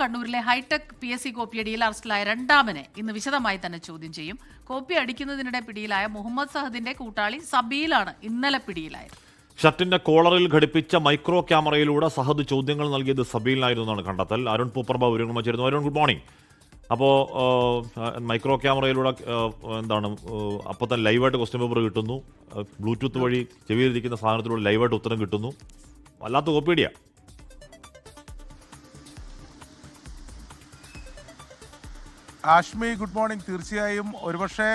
കണ്ണൂരിലെ hi tech P S C കോപ്പിയടിയിൽ അറസ്റ്റിലായ രണ്ടാമനെ ഇന്ന് വിശദമായി തന്നെ ചോദ്യം ചെയ്യും. കോപ്പി അടിക്കുന്നതിനിടെ പിടിയിലായ മുഹമ്മദ് സഹദിന്റെ കൂട്ടാളി സബീലാണ് ഇന്നലെ പിടിയിലായത്. ഷർട്ടിന്റെ കോളറിൽ ഘടിപ്പിച്ച മൈക്രോ ക്യാമറയിലൂടെ സഹദ് ചോദ്യങ്ങൾ നൽകിയത് സബീലിനായിരുന്നു എന്നാണ് കണ്ടെത്തൽ. അരുൺ പൂപ്പർബ വിവരങ്ങൾ ചേരുന്നു. അരുൺ ഗുഡ് മോർണിംഗ് അപ്പോൾ മൈക്രോ ക്യാമറയിലൂടെ എന്താണ് അപ്പോൾ തന്നെ ലൈവായിട്ട് ക്വസ്റ്റ്യൻ പേപ്പർ കിട്ടുന്നു. ബ്ലൂടൂത്ത് വഴി ചെവിയിലിരിക്കുന്ന സാധനത്തിലൂടെ ലൈവായിട്ട് ഉത്തരം കിട്ടുന്നു. വല്ലാത്ത കോപ്പിയടിയാ ആഷ്മി ഗുഡ് മോർണിംഗ്. തീർച്ചയായും ഒരുപക്ഷെ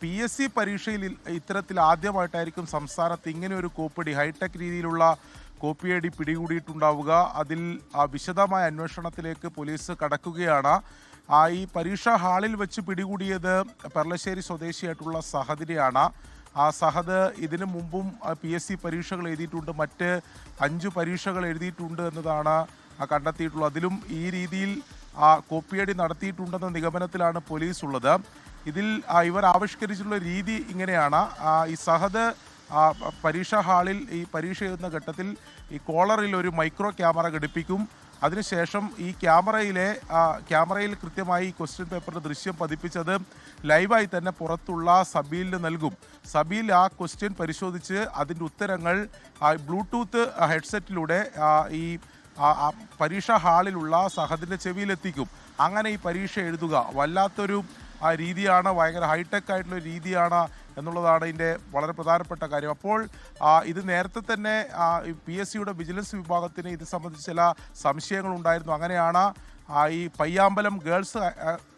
പി എസ് സി പരീക്ഷയിൽ ഇത്തരത്തിൽ ആദ്യമായിട്ടായിരിക്കും സംസ്ഥാനത്ത് ഇങ്ങനെ ഒരു കോപ്പിയടി ഹൈടെക് രീതിയിലുള്ള കോപ്പിയടി പിടികൂടിയിട്ടുണ്ടാവുക. അതിൽ വിശദമായ അന്വേഷണത്തിലേക്ക് പോലീസ് കടക്കുകയാണ്. ഈ പരീക്ഷാ ഹാളിൽ വെച്ച് പിടികൂടിയത് പെർളശ്ശേരി സ്വദേശിയായിട്ടുള്ള സഹദിനെയാണ് ആ സഹദ് ഇതിനു മുമ്പും പി എസ് സി പരീക്ഷകൾ എഴുതിയിട്ടുണ്ട്. മറ്റ് അഞ്ച് പരീക്ഷകൾ എഴുതിയിട്ടുണ്ട് എന്നതാണ് കണ്ടെത്തിയിട്ടുള്ളത്. അതിലും ഈ രീതിയിൽ ആ, കോപ്പിയടി നടത്തിയിട്ടുണ്ടെന്ന നിഗമനത്തിലാണ് പോലീസ് ഉള്ളത് ഇതിൽ ഇവർ ആവിഷ്കരിച്ചിട്ടുള്ള രീതി ഇങ്ങനെയാണ്. ഈ സഹദ് പരീക്ഷാ ഹാളിൽ ഈ പരീക്ഷ എഴുതുന്ന ഘട്ടത്തിൽ ഈ കോളറിൽ ഒരു മൈക്രോ ക്യാമറ ഘടിപ്പിക്കും. അതിനുശേഷം ഈ ക്യാമറയിലെ ക്യാമറയിൽ കൃത്യമായി ക്വസ്റ്റ്യൻ പേപ്പറിന്റെ ദൃശ്യം പതിപ്പിച്ചത് ലൈവായി തന്നെ പുറത്തുള്ള സബീലിന് നൽകും. സബീൽ ആ ക്വസ്റ്റ്യൻ പരിശോധിച്ച് അതിന്റെ ഉത്തരങ്ങൾ ബ്ലൂടൂത്ത് ഹെഡ്സെറ്റിലൂടെ ഈ പരീക്ഷാ ഹാളിലുള്ള സഹദിന്റെ ചെവിയിലെത്തിക്കും. അങ്ങനെ ഈ പരീക്ഷ എഴുതുക. വല്ലാത്തൊരു ആ രീതിയാണ് ഭയങ്കര ഹൈടെക് ആയിട്ടുള്ള രീതിയാണ് എന്നുള്ളതാണ് ഇതിന്റെ വളരെ പ്രധാനപ്പെട്ട കാര്യം. അപ്പോൾ ഇത് നേരത്തെ തന്നെ പി എസ് സിയുടെ വിജിലൻസ് വിഭാഗത്തിന് ഇത് സംബന്ധിച്ച് ചില സംശയങ്ങളുണ്ടായിരുന്നു അങ്ങനെയാണ് ഈ Payyambalam girls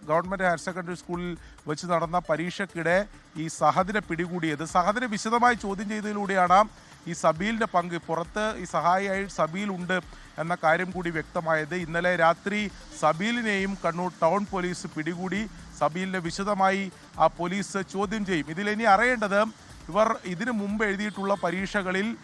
government higher secondary സ്കൂളിൽ വെച്ച് നടന്ന പരീക്ഷയ്ക്കിടെ ഈ സഹദിനെ പിടികൂടിയത്. സഹദിനെ വിശദമായി ചോദ്യം ചെയ്തതിലൂടെയാണ് ഈ സബീലിന്റെ പങ്ക് പുറത്ത് ഈ സഹായിയായി സബീൽ ഉണ്ട് എന്ന കാര്യം കൂടി വ്യക്തമായത്. ഇന്നലെ രാത്രി സബീലിനെയും കണ്ണൂർ ടൗൺ പോലീസ് പിടികൂടി. സബീലിനെ വിശദമായി ആ പോലീസ് ചോദ്യം ചെയ്യും. ഇതിലിനി അറിയേണ്ടത് ഇവർ ഇതിനു മുമ്പ് എഴുതിയിട്ടുള്ള പരീക്ഷകളിൽ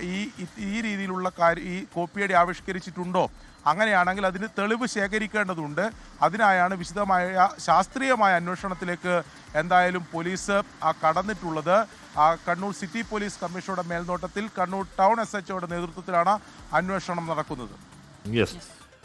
ഈ ഈ- രീതിയിലുള്ള കാര്യം ഈ കോപ്പിയടി ആവിഷ്കരിച്ചിട്ടുണ്ടോ? അങ്ങനെയാണെങ്കിൽ അതിന് തെളിവ് ശേഖരിക്കേണ്ടതുണ്ട്. അതിനായാണ് വിശദമായ ശാസ്ത്രീയമായ അന്വേഷണത്തിലേക്ക് എന്തായാലും പോലീസ് കടന്നിട്ടുള്ളത്. കണ്ണൂർ സിറ്റി പോലീസ് കമ്മീഷണറുടെ മേൽനോട്ടത്തിൽ കണ്ണൂർ ടൗൺ എസ് എച്ച്ഒയുടെ നേതൃത്വത്തിലാണ് അന്വേഷണം നടക്കുന്നത്.